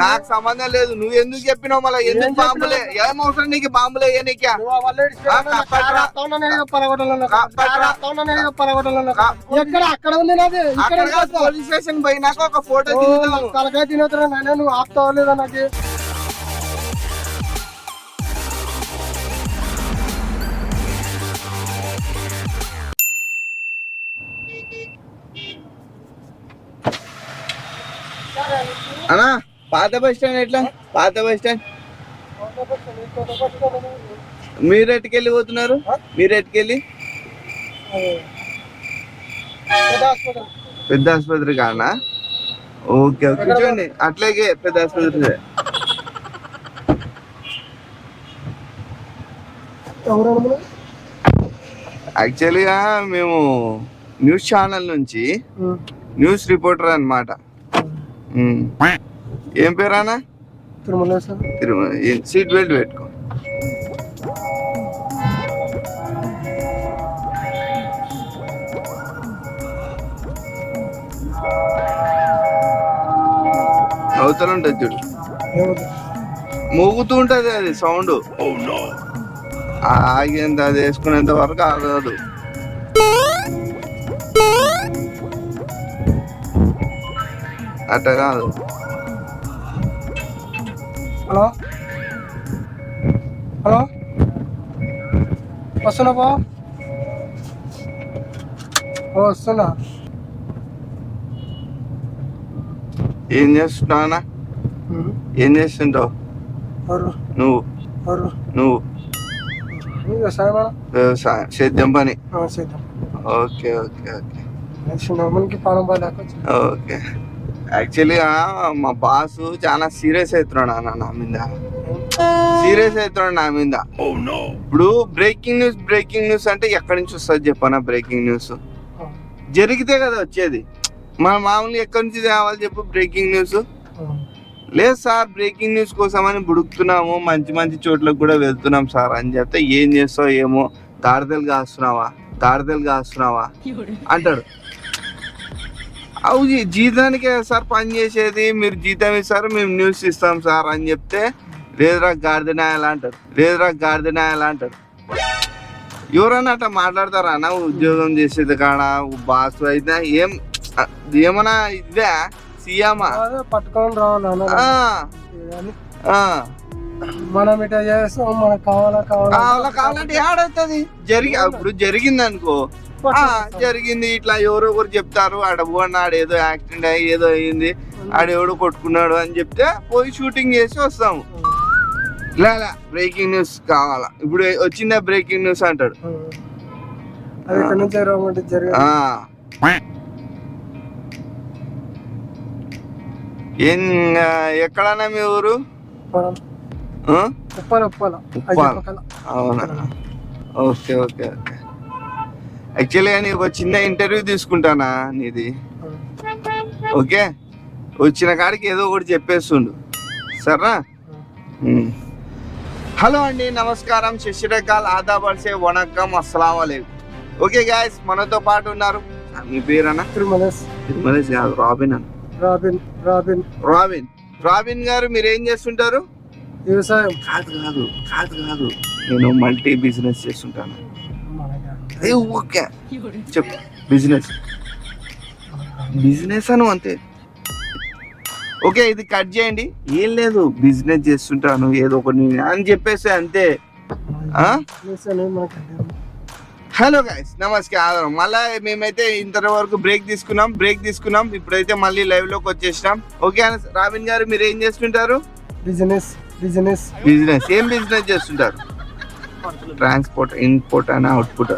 నాకు సంబంధం లేదు. నువ్వు ఎందుకు చెప్పినావు మళ్ళీ? ఎందుకు బాంబులే? ఏం అవసరం నీకు బాంబులే? ఏ నీకే. ఎక్కడ? అక్కడ ఉంది నాది. పోలీస్ స్టేషన్ పోయినాక ఒక ఫోటో తలకాయ తినవుతున్నా నాయన నువ్వు ఆపుతావా లేదా నాకు? అన్నా? పాత బస్ స్టాండ్ ఎట్లా? పాత బస్ స్టాండ్. మీరు ఎట్టుకెళ్ళి పోతున్నారు? మీరు ఎట్టుకెళ్ళి పెద్ద ఆసుపత్రి కానా? Okay okay. చూడండి అట్లాగే పెద్ద ఆసుపత్రి? యాక్చువల్గా మేము న్యూస్ ఛానల్ నుంచి. న్యూస్ రిపోర్టర్ అన్నమాట. ఉమ్. ఏం పేరానా తిరుమలేశ్వరం. తిరుమల సీట్ బెల్ట్ పెట్టుకో. అవతల ఉంటుంది చూడు? మోగుతూ ఉంటది అది సౌండ్. ఆగేంత అది వేసుకునేంత వరకు ఆగదు. అట్ట కాదు. హలో? హలో? వస్తున్నా బా వస్తున్నా. ఏం చేస్తున్నానా ఉమ్. ఏం చేస్తుంటావు? నువ్వు? నువ్వు? వ్యవసాయం సేద్యం పని. Okay okay okay. ఓకే. యాక్చువల్గా మా బాస్ చాలా సీరియస్ అవుతున్నాడు అన్న నా మీద. సీరియస్ అవుతున్నాడు నా మీద. ఇప్పుడు బ్రేకింగ్ న్యూస్ బ్రేకింగ్ న్యూస్ అంటే ఎక్కడి నుంచి వస్తుంది చెప్పనా బ్రేకింగ్ న్యూస్? జరిగితే కదా వచ్చేది. మన మామూలుగా ఎక్కడి నుంచి తేవాలి చెప్పు బ్రేకింగ్ న్యూస్. లేదు సార్ బ్రేకింగ్ న్యూస్ కోసం అని బుడుకుతున్నాము మంచి మంచి చోట్లకు కూడా వెళ్తున్నాం సార్ అని చెప్తే ఏం చేస్తావు ఏమో గాడిదలు కాస్తున్నావా గాడిదలు కాస్తున్నావా? అంటాడు. అవు జీతానికే సార్ పని చేసేది మీరు జీతం ఇస్తారు మేము న్యూస్ ఇస్తాం సార్ అని చెప్తే లేదురా గాడిద నాయాలా అంటారు. లేదురా గాడిద నాయాలా అంటారు. ఎవరన్నా అట్లా మాట్లాడతారా? అన్న ఉద్యోగం చేసేది కాడ? బాస్ అయితే ఏం ఏమన్నా ఇదే? సీఎమా? పట్టుకొని రావాలి. మనం ఇట్లా చేస్తాం మనకు కావాలా కావాలా. కావాలా కావాలంటే ఏడవుతుంది? జరిగి ఇప్పుడు జరిగింది అనుకో జరిగింది. ఇట్లా ఎవరో ఒకరు చెప్తారు ఆడ పోండి ఆడ ఏదో యాక్సిడెంట్ అయ్యి ఏదో అయింది ఆడ ఎవడో కొట్టుకున్నాడు అని చెప్తే పోయి షూటింగ్ చేసి వస్తాము. ఇలా బ్రేకింగ్ న్యూస్ కావాలా? ఇప్పుడు వచ్చిందా బ్రేకింగ్ న్యూస్ అంటాడు. ఎక్కడన్నా మీ ఊరు? ఉప్పాల? ఉప్పాల. అవునా? Okay okay okay. యాక్చువల్గా నేను ఒక చిన్న ఇంటర్వ్యూ తీసుకుంటానా నీది? ఓకే వచ్చిన కాడికి ఏదో ఒకటి చెప్పేస్తుండు. సరేనా? ఉమ్. హలో అండి నమస్కారం. శశిరకాల్ ఆదాబర్సే వణకం అస్సలం అలైకుం. ఓకే గాయస్ మనతో పాటు ఉన్నారు. మీ పేరన్నా తిరుమలేస్ తిరుమలేశ్ కాదు రాబిన్ అన్న. Robin robin. రాబిన్. రాబిన్ గారు మీరు ఏం చేస్తుంటారు? వ్యవసాయం. కాదు కాదు కాదు కాదు. నేను మల్టీ బిజినెస్ చేస్తుంటాను. అదే ఓకే చెప్పు. బిజినెస్ బిజినెస్ అను అంతే. ఓకే ఇది కట్ చేయండి. ఏం లేదు బిజినెస్ చేస్తుంటాను ఏదో ఒకటి అని చెప్పేసి అంతే. హలో గైస్ నమస్కారం మళ్ళా మేమైతే ఇంతవరకు బ్రేక్ తీసుకున్నాం బ్రేక్ తీసుకున్నాం. ఇప్పుడైతే మళ్ళీ లైవ్లోకి వచ్చేసినాం. ఓకే రాబిన్ గారు మీరు ఏం చేస్తుంటారు? బిజినెస్ బిజినెస్ బిజినెస్ ఏం బిజినెస్ చేస్తుంటారు? Transport input and output?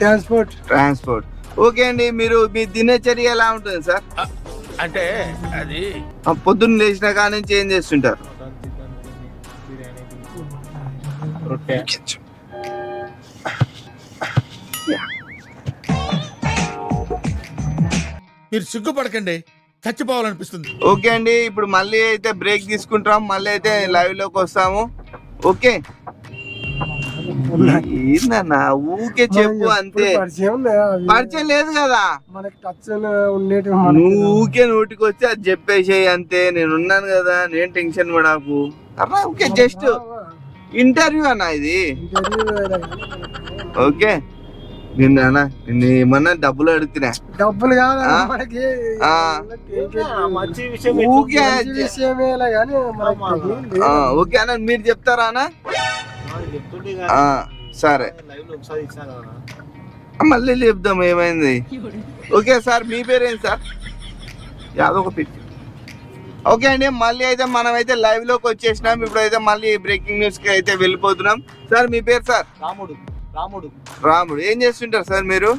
Transport. Transport. Okay అండి మీరు మీ దినచర్య ఎలా ఉంటుంది సార్? అంటే అది పొద్దున్న లేచిన కాడ నుంచి ఏం చేస్తుంటారు? మీరు సిగ్గుపడకండి చచ్చిపోవాలనిపిస్తుంది. ఓకే అండి ఇప్పుడు మళ్ళీ అయితే బ్రేక్ తీసుకుంటాం మళ్ళీ అయితే లైవ్లోకి వస్తాము. ఓకే. ఏందన్నా ఊకే చెప్పు అంతే. పరిచయం లేదు కదా. మనకి టచ్ ఉండేటి నువ్వు ఊకే నోటికి వచ్చి అది చెప్పేసేయి అంతే. నేను ఉన్నాను కదా నేను టెన్షన్ పడాకు. అన్నా ఊకే జస్ట్ ఇంటర్వ్యూ అన్న ఇది. ఓకే. నిన్న నిన్ను ఏమన్నా డబ్బులు అడుగుతున్నా? డబ్బులు కాదు? మనకి? ఓకే అన్న మీరు చెప్తారా అన్న? సరే. లైవ్లో ఒకసారి ఇచ్చాను కదా మళ్ళీ చెప్దాం ఏమైంది? ఓకే సార్ మీ పేరేంటి సార్? యాదవ్ ఒక పిచ్చి. ఓకే అండి మళ్ళీ అయితే మనం అయితే లైవ్లోకి వచ్చేసినాం. ఇప్పుడు అయితే మళ్ళీ బ్రేకింగ్ న్యూస్కి అయితే వెళ్ళిపోతున్నాం. సార్ మీ పేరు సార్? రాముడు. రాముడు. రాముడు. ఏం చేస్తుంటారు సార్ మీరు?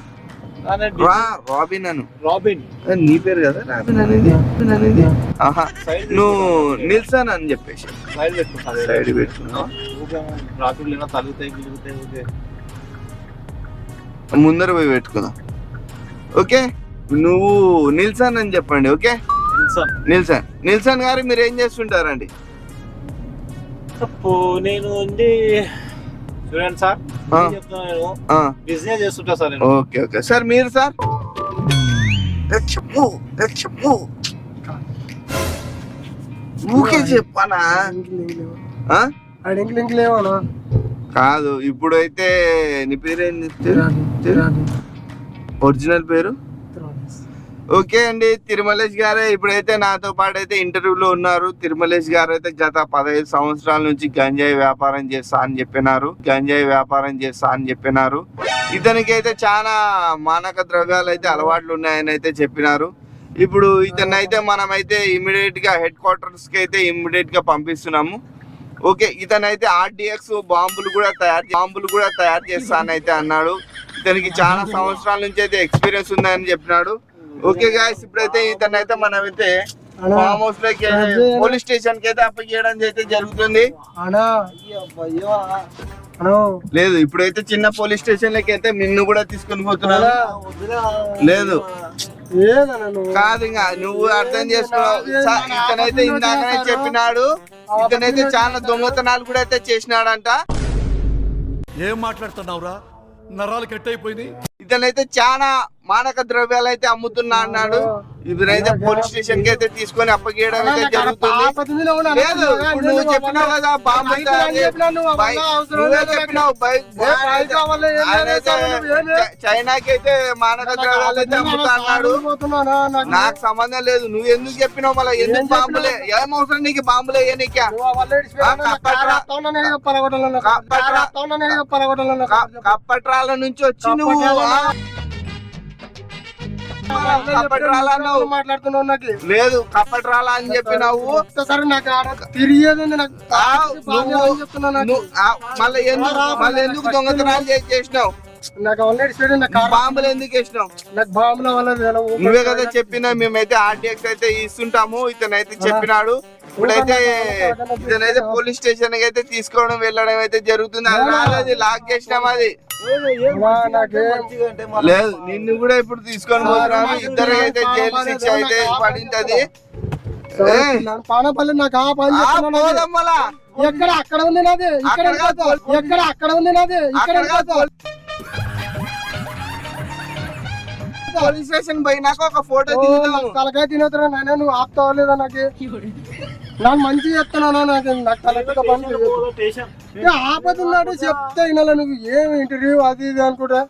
రా రాబిన్ అను. రాబిన్. నీ పేరు కదా? రాబిన్ అనేది. అనేది. ఆహా సైడ్ నువ్వు నిల్సన్ అని చెప్పేసి. సైడ్ పెట్టుకుంటాను సైడ్ పెట్టుకున్నావు రాత్రులు తలుగుతాయి గిలుగుతాయి. ముందర పోయి పెట్టుకుందాం. ఓకే? నువ్వు నిల్సన్ అని చెప్పండి ఓకే? నిల్సన్. నిల్సన్. నిల్సన్ గారు మీరు ఏం చేస్తుంటారండి? నేను ఉంది చూడండి సార్. బిజినెస్ చేస్తుంటా సార్ ఓకే ఓకే. సార్ మీరు సార్? ఊకే చెప్పానా? లేవనా? కాదు ఇప్పుడైతే నీ తిరాగి, తిరాగి, ఒరిజినల్ పేరు. ఓకే అండి తిరుమలేష్ గారే ఇప్పుడైతే నాతో పాటు అయితే ఇంటర్వ్యూలో ఉన్నారు. తిరుమలేష్ గారు అయితే గత పదహైదు సంవత్సరాల నుంచి గంజాయి వ్యాపారం చేస్తా అని చెప్పినారు. గంజాయి వ్యాపారం చేస్తా అని చెప్పినారు. ఇతనికి అయితే చాలా మానక ద్రవ్యాలు అయితే అలవాట్లు ఉన్నాయని అయితే చెప్పినారు. ఇప్పుడు ఇతను అయితే మనం అయితే ఇమీడియట్గా హెడ్ క్వార్టర్స్కి అయితే ఇమీడియట్గా పంపిస్తున్నాము. ఓకే ఇతనైతే ఆర్డిఎక్స్ బాంబులు కూడా తయారు బాంబులు కూడా తయారు చేస్తానైతే అన్నాడు. ఇతనికి చాలా సంవత్సరాల నుంచి అయితే ఎక్స్పీరియన్స్ ఉందని చెప్పినాడు. ఓకే గాయస్ ఇప్పుడైతే ఇతను అయితే మనం అయితే అనా, ఫామ్ హౌస్లోకి పోలీస్ స్టేషన్కి అయితే అప్పగించడం అయితే జరుగుతుంది. లేదు ఇప్పుడైతే చిన్న పోలీస్ స్టేషన్ లకి అయితే నిన్ను కూడా తీసుకొని పోతున్నాను. వద్దురా. లేదు? కాదు ఇంకా నువ్వు అర్థం చేసుకున్నావు ఇతనైతే ఇందాకనే చెప్పినాడు. ఇతనైతే చాలా దొంగతనాలు కూడా అయితే చేసినాడంట. ఏం మాట్లాడుతున్నావురా? నరాలు కట్ అయిపోయింది ఇతనైతే చాలా మానక ద్రవ్యాలు అయితే అమ్ముతున్నా అన్నాడు. ఇతనైతే పోలీస్ స్టేషన్కి అయితే తీసుకొని అప్పగేయడం అయితే జరుగుతుంది. లేదు? ఇప్పుడు నువ్వు చెప్పినావు కదా బాంబు చెప్పినావు నువ్వు, చైనాకి అయితే మానక ద్రవ్యాలు అయితే అమ్ముతా అన్నాడు? నాకు సంబంధం లేదు నువ్వు ఎందుకు చెప్పినావు మళ్ళీ? ఎందుకు బాంబులే? ఏం అవసరం నీకు బాంబులే నీకే కప్పట్రాల నుంచి వచ్చి నువ్వు మాట్లాడుతున్నావు నాకు. లేదు కప్పట్రాల అని చెప్పినావు. ఒక్కసారి నాకు తిరిగేది మళ్ళీ ఎందుకు మళ్ళీ ఎందుకు దొంగతనాలు చేసి చేసినావు నాకు కారు బాంబులు ఎందుకు వేసినావు? నాకు బాంబుల వల్ల. నువ్వే కదా చెప్పినా మేమైతే ఆర్టీఎక్స్ అయితే ఇస్తుంటాము ఇతనైతే చెప్పినాడు. ఇప్పుడైతే ఇతనైతే పోలీస్ స్టేషన్కి అయితే తీసుకోవడం వెళ్ళడం అయితే జరుగుతుంది. అది రాలేదు లాక్ చేసినాం అది. లేదు నిన్ను కూడా ఇప్పుడు తీసుకొని పోతున్నాము ఇద్దరు అయితే జైలు శిక్ష అయితే పడింటది. పానపల్లి నాకు ఆ పని. ఎక్కడ? అక్కడ ఉంది నాది. ఇక్కడ. ఎక్కడ? అక్కడ ఉంది నాది. ఇక్కడ పోలీస్ స్టేషన్ పోయినాక ఒక ఫోటో తలకాయ తినవుతున్నా నాయన నువ్వు ఆపుతావా లేదా నాకు? నాకు మంచిగా చెప్తున్నాను నాకు నాకు తలకాయ పని ఆపతున్నాడు చెప్తే వినాల నువ్వు? ఏం ఇంటర్వ్యూ అది ఇది అనుకుంటా.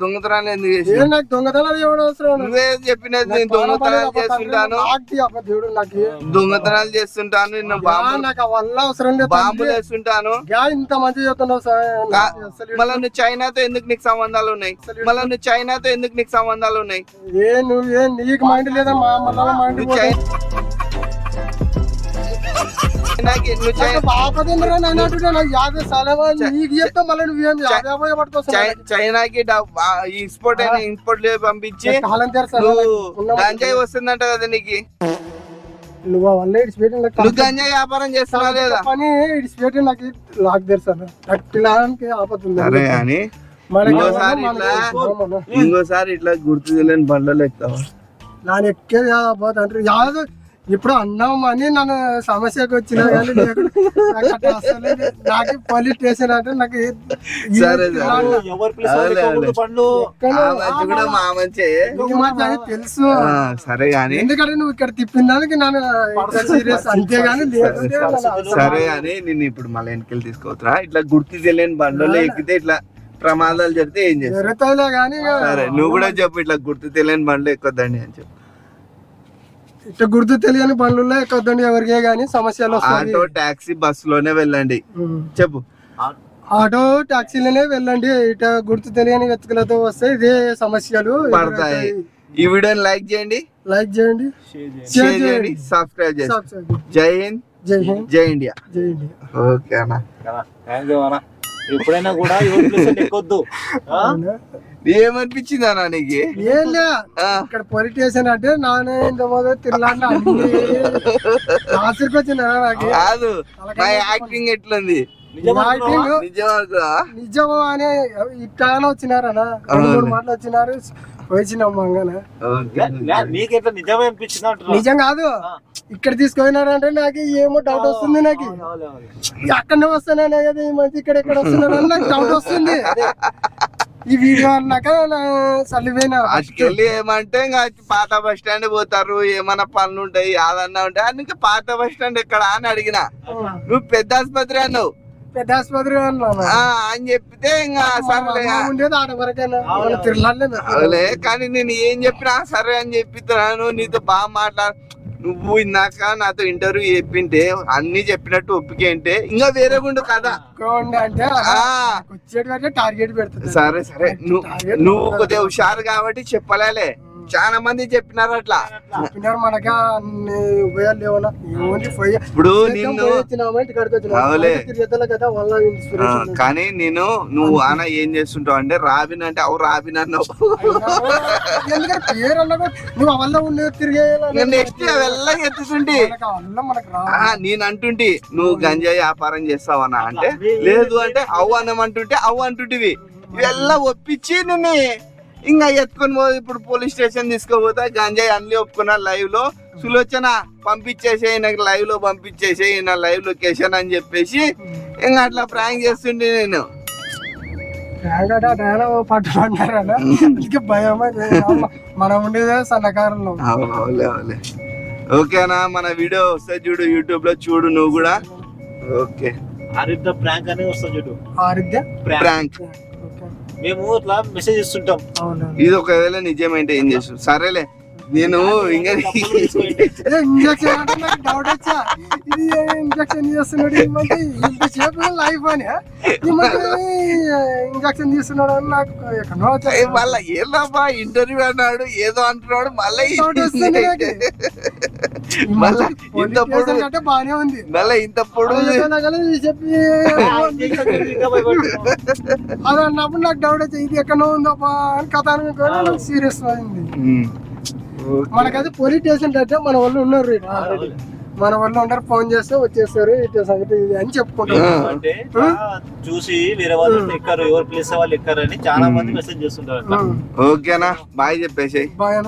దొంగతనాలు ఎందుకు ఏం చేసినావు నాకు దొంగతనాలు ఎవడు అవసరం? నువ్వే చెప్పినది దొంగతనాలు చేస్తుంటాను. నాకు అబ్బా దేవుడు నాకు. దొంగతనాలు చేస్తుంటాను నిన్ను యా, బాంబు నాకు ఆ వల్ల అవసరం లేదు బాంబులు వేస్తుంటాను. ఇంత మంచి చెప్తున్నావు సార్ మళ్ళా నువ్వు చైనాతో ఎందుకు నీకు సంబంధాలు ఉన్నాయి? మళ్ళా నువ్వు చైనాతో ఎందుకు నీకు సంబంధాలు ఉన్నాయి? ఏ నువ్వు ఏ నీకు మైండ్ లేదా మా మళ్ళా మైండ్ చైనాకి ఇంపోర్ట్ అయిన ఇంపోర్ట్ పంపించి గంజాయి వస్తుందంట కదా నీకు. నువ్వు ఇడిచిపెట్టి నాకు వ్యాపారం చేస్తున్నావు లేదా? పని ఇడిచిపెట్టి నాకు లాక్ తెరసాను ఆపతుంది సరే అని. ఇంకోసారి ఇట్లా ఇష్టం మనం. ఇంకోసారి ఇట్లా గుర్తు తెలియని బండ్లలో ఎక్కుతావా? ఎక్కేది కాకపోతే అంటే యాదు ఇప్పుడు అన్నాం అని నన్ను సమస్యకు వచ్చినా కానీ నాకు పోలీస్ స్టేషన్ అంటే నాకు తెలుసు. సరే గాని. ఎందుకంటే నువ్వు ఇక్కడ తిప్పిన దానికి నన్ను సీరియస్ అంతేగాని లేకుంటే నన్ను సరే అని నేను ఇప్పుడు మళ్ళీ వెనకెళ్ళి తీసుకోవచ్చురా ఇట్లా గుర్తు తెలియని బండ్లలో ఎక్కితే ఇట్లా ప్రమాదాలు జరిగితే ఏం చేస్తావు? కానీ ఇక సరే నువ్వు కూడా చెప్పు ఇట్లా గుర్తు తెలియని బండ్లు ఎక్కొద్దండి అని చెప్పు. ఇట్లా గుర్తు తెలియని బండ్లలో ఎక్కొద్దండి ఎవరికే గానీ సమస్యలు వస్తాయి. ఆటో టాక్సీ బస్సులోనే వెళ్ళండి. ఉమ్. చెప్పు. ఆటో టాక్సీలోనే వెళ్ళండి ఇట గుర్తు తెలియని వ్యక్తులతో వస్తే ఇదే సమస్యలు. పడతాయి. ఈ వీడియోని లైక్ చేయండి. లైక్ చేయండి. షేర్ చేయండి. సబ్స్క్రైబ్ చేయండి సబ్స్క్రైబ్ చేయండి. జై హింద్ జై హింద్. జై ఇండియా. జై ఇండియా. ఓకే అన్న. కదా, థాంక్ యూ అన్న. ఎప్పుడైనా కూడా పిలిస్తే ఎక్కొద్దు. ఆ? ఏమనిపించింది అన్న నీకు? ఏం లే ఇక్కడ పోలీస్ స్టేషన్ అంటే నానే ఇంత మొదలు తిరలాడిన వచ్చిన నాకు. కాదు నా యాక్టింగ్ ఎట్లుంది? నిజమా? అని ఇట్లానే వచ్చినారనా మూడు మాటలు వచ్చినారు. నిజం కాదు. ఇక్కడ తీసుకుపోయినారంటే నాకు ఏమో డౌట్ వస్తుంది నాకు. అక్కడనే వస్తున్నానే కదా ఈ మధ్య ఇక్కడ ఎక్కడ వస్తున్నాను అని నాకు డౌట్ వస్తుంది. ఈ వీడియో అన్నాక నా చల్లిపోయిన అటుకెళ్ళి ఏమంటే ఇంకా పాత బస్ స్టాండ్ పోతారు ఏమన్నా పనులు ఉంటాయి అదన్నా ఉంటాయి అది ఇంకా పాత బస్ స్టాండ్ ఎక్కడ అని అడిగిన. నువ్వు పెద్ద ఆసుపత్రి అన్నావు. పెద్ద ఆసుపత్రి అని చెప్తే ఇంకా ఉండేది ఆడ వరకేనా. కానీ నేను ఏం చెప్పినా సరే అని చెప్పిస్తున్నాను నీతో బాగా మాట్లా నువ్వు ఇందాక నాతో ఇంటర్వ్యూ చెప్పింటే అన్ని చెప్పినట్టు ఒప్పికేంటే ఇంకా వేరే గుండు కదా. ఉండే వచ్చేటి టార్గెట్ పెడుతుంది. సరే సరే. నువ్వు నువ్వు కొద్దిగా హుషారు కాబట్టి చెప్పలేలే. చాలా మంది చెప్పినారు అట్లా. చెప్పినారు మనక అన్ని ఉపయోగాలు లేవనా? ఓన్లీ పోయి ఇప్పుడు నిన్ను కానీ నేను నువ్వు ఆన ఏం చేస్తుంటావు అంటే రాబిన్ అంటే అవు రాబిన్ అన్నావు. నువ్వు అవల్ల ఉండే తిరిగే నెక్స్ట్ ఎత్తుతుంటే. అవల్ల ఆ, నేను అంటుంటి నువ్వు గంజాయి వ్యాపారం చేస్తావనా? అంటే లేదు అంటే అవ్వు అనమంటుంటే అవ్వు అంటుంటివి. ఇవెల్లా ఒప్పించి నిన్ను ఇంకా ఎత్తుకొని పో ఇప్పుడు పోలీస్ స్టేషన్ తీసుకోపోతే గంజాయి అన్ని ఒప్పుకున్నా లైవ్లో. సులోచన పంపించేసే నాకు లైవ్లో పంపించేసే నా లైవ్ లొకేషన్ అని చెప్పేసి ఇంకా అట్లా ప్రాంక్ చేస్తుంటే నేను. మనం ఉండేదే సన్నకారంలో. ఓకేనా మన వీడియో వస్తే చూడు యూట్యూబ్లో చూడు నువ్వు కూడా. ఓకే ఆరిద్ద ప్రాంక్ అనేది వస్తుంది చూడు. ఆరోగ్య ప్రాంక్. మేము ఇట్లా మెసేజ్ ఇస్తుంటాం. ఇది ఒకవేళ నిజమైతే ఏం చేసు సరేలే నేను ఇంకా ఇంజక్షన్ అంటే నాకు డౌట్ వచ్చా? ఇది ఇంజక్షన్ చేస్తున్నాడు? లైఫ్ అని ఇంజక్షన్ తీస్తున్నాడు అని నాకు ఎక్కడో వచ్చా? ఏ మళ్ళా ఏందబ్బా ఇంటర్వ్యూ అన్నాడు ఏదో అంటున్నాడు మళ్ళీ మళ్ళా పోలీస్ ఇంత పొడు స్టేషన్ అంటే బాగానే ఉంది. మళ్ళా ఇంత పొడు చెప్పి. అది అన్నప్పుడు నాకు డౌట్ వచ్చి ఇది ఎక్కడో ఉందప్పా అని కథ అనుకోని నాకు సీరియస్ అయింది. మనకైతే పోలీస్ స్టేషన్ అంటే మన వాళ్ళు ఉన్నారు. మన వాళ్ళు ఉండరు ఫోన్ చేస్తే వచ్చేస్తారు ఇట్లా సంగతి ఇది అని చెప్పుకుంటారు. అంటే చూసి వేరే వాళ్ళు ఎక్కారు ఎవరు పిలిస్తే వాళ్ళు ఎక్కారు అని చాలా మంది మెసేజ్ చేస్తుంటారు. ఓకేనా బాయ్ చెప్పేసి బాగా